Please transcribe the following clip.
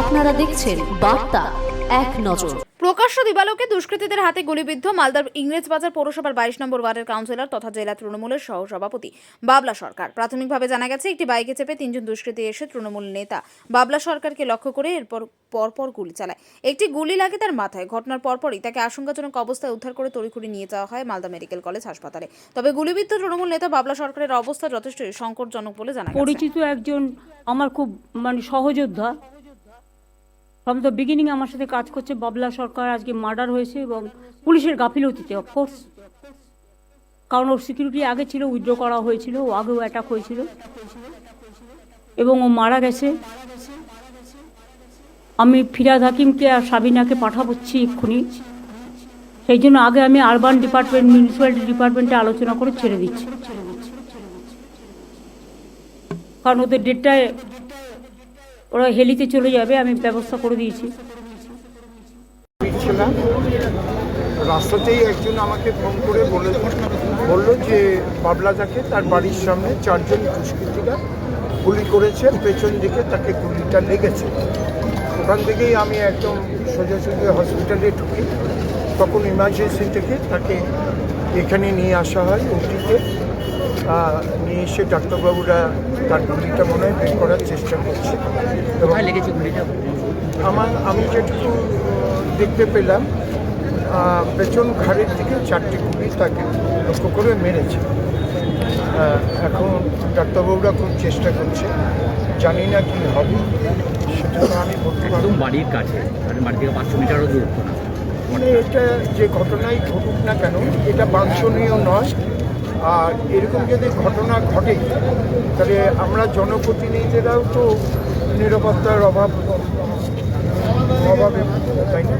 আপনারা দেখছেন বার্তা এক নজর। প্রকাশ্য দিবালোকে দুষ্কৃতীদের হাতে গুলিবিদ্ধ মালদার ইংরেজবাজার পৌরসভার বাইশ নম্বর ওয়ার্ডের কাউন্সিলর তথা জেলা তৃণমূলের সহসভাপতি বাবলা সরকার। প্রাথমিকভাবে জানা গেছে একটি বাইকে চেপে তিনজন দুষ্কৃতী এসে তৃণমূল নেতা বাবলা সরকারকে লক্ষ্য করে এরপর পরপর গুলি চালায়। একটি গুলি লাগে তার মাথায়। ঘটনার পরপরই তাকে আশঙ্কাজনক অবস্থায় উদ্ধার করে তড়িঘড়ি নিয়ে যাওয়া হয় মালদা মেডিকেল কলেজ হাসপাতালে। তবে গুলিবিদ্ধ তৃণমূল নেতা বাবলা সরকারের অবস্থা যথেষ্টই সংকটজনক বলে জানা পরিচিত একজন আমার খুব মানে সহযোদ্ধা। ফ্রম দ্য বিগিনিং আমার সাথে কাজ করছে বাবলা সরকার, আজকে মার্ডার হয়েছে এবং পুলিশের গাফিলতিতে অফকোর্স কারণ ওর সিকিউরিটি আগে ছিল উইথড্র করা হয়েছিল, ও আগেও অ্যাটাক হয়েছিল। এবং ও মারা গেছে। আমি ফিরাদ হাকিমকে আর সাবিনাকে পাঠাবচ্ছি এক্ষুনি। সেই জন্য আগে আমি আরবান ডিপার্টমেন্ট মিউনিসিপ্যালিটি ডিপার্টমেন্টে আলোচনা করে ছেড়ে দিচ্ছি। কারণ ওদের ডেটটায় ওরা হেলিতে চলে যাবে, আমি ব্যবস্থা করে দিয়েছি। রাস্তাতেই একজন আমাকে ফোন করে বলে বলল যে বাবলাদাকে তার বাড়ির সামনে চারজন দুষ্কৃতীরা গুলি করেছে, পেছন দিকে তাকে গুলিটা লেগেছে। ওখান থেকেই আমি একদম সোজাসুজি হসপিটালে ঢুকি। তখন ইমার্জেন্সি থেকে তাকে এখানে নিয়ে আসা হয়, ওটিতে। নিয়ে এসে ডাক্তারবাবুরা তার গুলিটা মনে হয় বের করার চেষ্টা করছে। আমার আমি যেটুকু দেখতে পেলাম পেছন ঘাড়ের দিকে চারটি গুলি তাকে লক্ষ্য করে মেরেছে। এখন ডাক্তারবাবুরা খুব চেষ্টা করছে জানি না কি হবে সেটা তো আমি বলতে একদম বাড়ির কাছে মানে বাড়ি থেকে পাঁচশো মিটারও না মানে এটা যে ঘটনাই ঘটুক না কেন এটা বাঞ্ছনীয় নয়। আর এরকম যদি ঘটনা ঘটে তাহলে আমরা জনপ্রতিনিধিরাও তো নিরাপত্তার অভাব অভাবে তাই না?